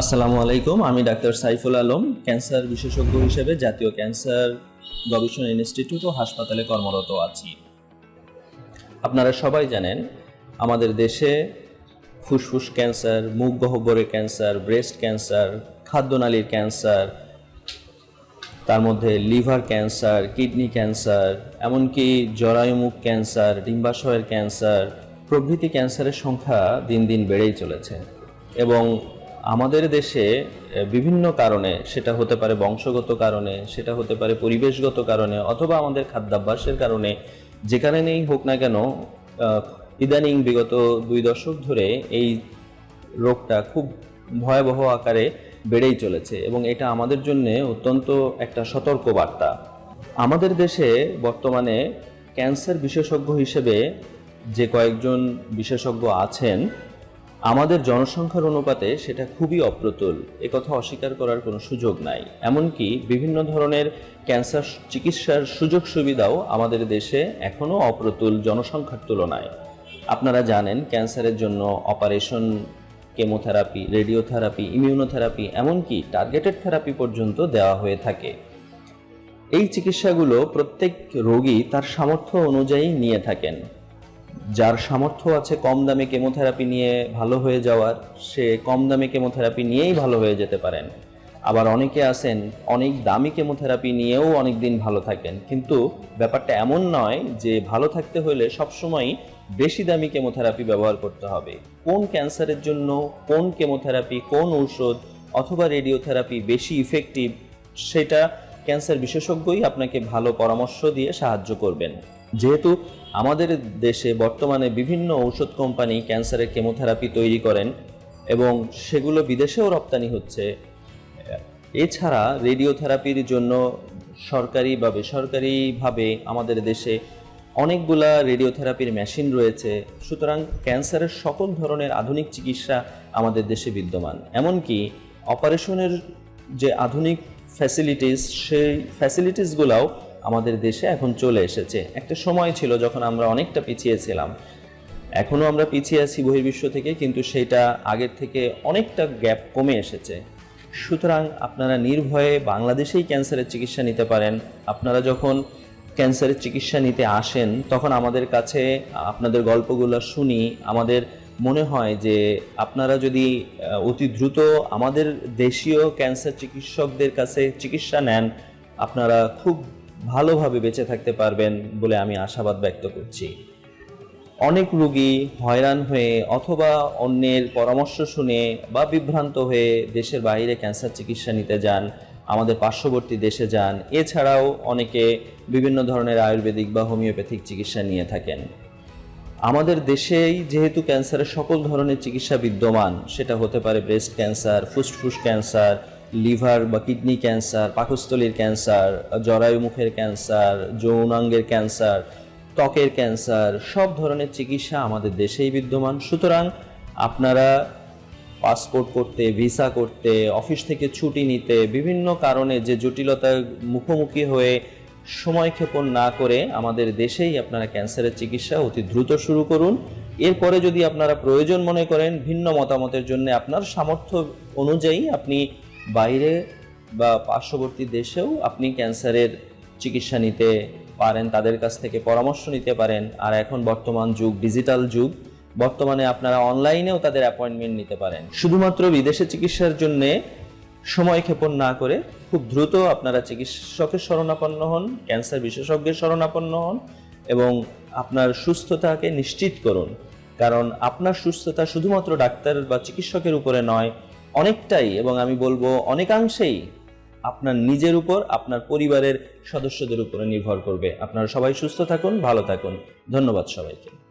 আসসালামু আলাইকুম, আমি ডাক্তার সাইফুল আলম, ক্যান্সার বিশেষজ্ঞ হিসেবে জাতীয় ক্যান্সার গবেষণা ইনস্টিটিউট ও হাসপাতালে কর্মরত আছি। আপনারা সবাই জানেন, আমাদের দেশে ফুসফুস ক্যান্সার, মুখ গহ্বরের ক্যান্সার, ব্রেস্ট ক্যান্সার, খাদ্যনালীর ক্যান্সার, তার মধ্যে লিভার ক্যান্সার, কিডনি ক্যান্সার, এমনকি জরায়ুমুখ ক্যান্সার, ডিম্বাশয়ের ক্যান্সার, প্রভৃতি ক্যান্সারের সংখ্যা দিন দিন বেড়েই চলেছে। এবং আমাদের দেশে বিভিন্ন কারণে, সেটা হতে পারে বংশগত কারণে, সেটা হতে পারে পরিবেশগত কারণে, অথবা আমাদের খাদ্যাভ্যাসের কারণে যে কারণেই হোক না কেন ইদানিং বিগত দুই দশক ধরে এই রোগটা খুব ভয়াবহ আকারে বেড়েই চলেছে এবং এটা আমাদের জন্য অত্যন্ত একটা সতর্ক বার্তা আমাদের দেশে বর্তমানে ক্যান্সার বিশেষজ্ঞ হিসেবে যে কয়েকজন বিশেষজ্ঞ আছেন আমাদের জনসংখ্যার অনুপাতে সেটা খুবই অপ্রতুল। একথা অস্বীকার করার কোনো সুযোগ নাই। এমনকি বিভিন্ন ধরনের ক্যান্সার চিকিৎসার সুযোগ সুবিধাও আমাদের দেশে এখনও অপ্রতুল জনসংখ্যার তুলনায়। আপনারা জানেন ক্যান্সারের জন্য অপারেশন, কেমোথেরাপি, রেডিওথেরাপি, ইমিউনোথেরাপি, এমনকি টার্গেটেড থেরাপি পর্যন্ত দেওয়া হয়ে থাকে। এই চিকিৎসাগুলো প্রত্যেক রোগী তার সামর্থ্য অনুযায়ী নিয়ে থাকেন। যার সামর্থ্য আছে কম দামে কেমোথেরাপি নিয়ে ভালো হয়ে যাওয়ার, সে কম দামে কেমোথেরাপি নিয়েই ভালো হয়ে যেতে পারেন। আবার অনেকে আছেন, অনেক দামি কেমোথেরাপি নিয়েও অনেক দিন ভালো থাকেন। কিন্তু ব্যাপারটা এমন নয় যে ভালো থাকতে হলে সবসময় বেশি দামি কেমোথেরাপি ব্যবহার করতে হবে। কোন ক্যান্সারের জন্য, কোন কেমোথেরাপি, কোন ঔষধ অথবা রেডিওথেরাপি বেশি ইফেক্টিভ সেটা ক্যান্সার বিশেষজ্ঞই আপনাকে ভালো পরামর্শ দিয়ে সাহায্য করবেন। যেহেতু আমাদের দেশে বর্তমানে বিভিন্ন ঔষধ কোম্পানি ক্যান্সারের কেমোথেরাপি তৈরি করেন এবং সেগুলো বিদেশেও রপ্তানি হচ্ছে, এছাড়া রেডিওথেরাপির জন্য সরকারি বা বেসরকারিভাবে আমাদের দেশে অনেকগুলা রেডিওথেরাপির মেশিন রয়েছে। সুতরাং ক্যান্সারের সকল ধরনের আধুনিক চিকিৎসা আমাদের দেশে বিদ্যমান। এমনকি অপারেশনের যে আধুনিক ফ্যাসিলিটিস সেই ফ্যাসিলিটিসগুলোও আমাদের দেশে এখন চলে এসেছে। একটা সময় ছিল যখন আমরা অনেকটা পিছিয়ে ছিলাম। এখনও আমরা পিছিয়ে আছি বহির্বিশ্ব থেকে, কিন্তু সেটা আগের থেকে অনেকটা গ্যাপ কমে এসেছে। সুতরাং আপনারা নির্ভয়ে বাংলাদেশেই ক্যান্সারের চিকিৎসা নিতে পারেন। আপনারা যখন ক্যান্সারের চিকিৎসা নিতে আসেন, তখন আমাদের কাছে আপনাদের গল্পগুলো শুনি, আমাদের মনে হয় যে আপনারা যদি অতি দ্রুত আমাদের দেশীয় ক্যান্সার চিকিৎসকদের কাছে চিকিৎসা নেন, আপনারা খুব ভালোভাবে বেঁচে থাকতে পারবেন বলে আমি আশাবাদ ব্যক্ত করছি। অনেক রোগী হয়রান হয়ে অথবা অন্যের পরামর্শ শুনে বা বিভ্রান্ত হয়ে দেশের বাইরে ক্যান্সার চিকিৎসা নিতে যান, আমাদের পার্শ্ববর্তী দেশে যান। এছাড়াও অনেকে বিভিন্ন ধরনের আয়ুর্বেদিক বা হোমিওপ্যাথিক চিকিৎসা নিয়ে থাকেন। আমাদের দেশেই যেহেতু ক্যান্সারের সকল ধরনের চিকিৎসা বিদ্যমান, সেটা হতে পারে ব্রেস্ট ক্যান্সার ফুসফুস ক্যান্সার লিভার বা কিডনি ক্যান্সার, পাকস্থলীর ক্যান্সার, জরায়ু মুখের ক্যান্সার, যৌনাঙ্গের ক্যান্সার, ত্বকের ক্যান্সার, সব ধরনের চিকিৎসা আমাদের দেশেই বিদ্যমান। সুতরাং আপনারা পাসপোর্ট করতে, ভিসা করতে, অফিস থেকে ছুটি নিতে, বিভিন্ন কারণে যে জটিলতার মুখোমুখি হয়ে সময় ক্ষেপণ না করে আমাদের দেশেই আপনারা ক্যান্সারের চিকিৎসা অতি দ্রুত শুরু করুন। এরপরে যদি আপনারা প্রয়োজন মনে করেন, ভিন্ন মতামতের জন্য আপনার সামর্থ্য অনুযায়ী আপনি বাইরে বা পার্শ্ববর্তী দেশেও আপনি ক্যান্সারের চিকিৎসা নিতে পারেন, তাদের কাছ থেকে পরামর্শ নিতে পারেন। আর এখন বর্তমান যুগ, ডিজিটাল যুগ, বর্তমানে আপনারা অনলাইনেও তাদের অ্যাপয়েন্টমেন্ট নিতে পারেন। শুধুমাত্র বিদেশে চিকিৎসার জন্য সময় ক্ষেপণ না করে খুব দ্রুত আপনারা চিকিৎসকের শরণাপন্ন হন, ক্যান্সার বিশেষজ্ঞের শরণাপন্ন হন এবং আপনার সুস্থতাকে নিশ্চিত করুন। কারণ আপনার সুস্থতা শুধুমাত্র ডাক্তার বা চিকিৎসকের উপরে নয় অনেকটাই এবং আমি বলব অনেকাংশেই আপনার নিজের উপর, আপনার পরিবারের সদস্যদের উপরে নির্ভর করবে। আপনারা সবাই সুস্থ থাকুন, ভালো থাকুন। ধন্যবাদ সবাইকে।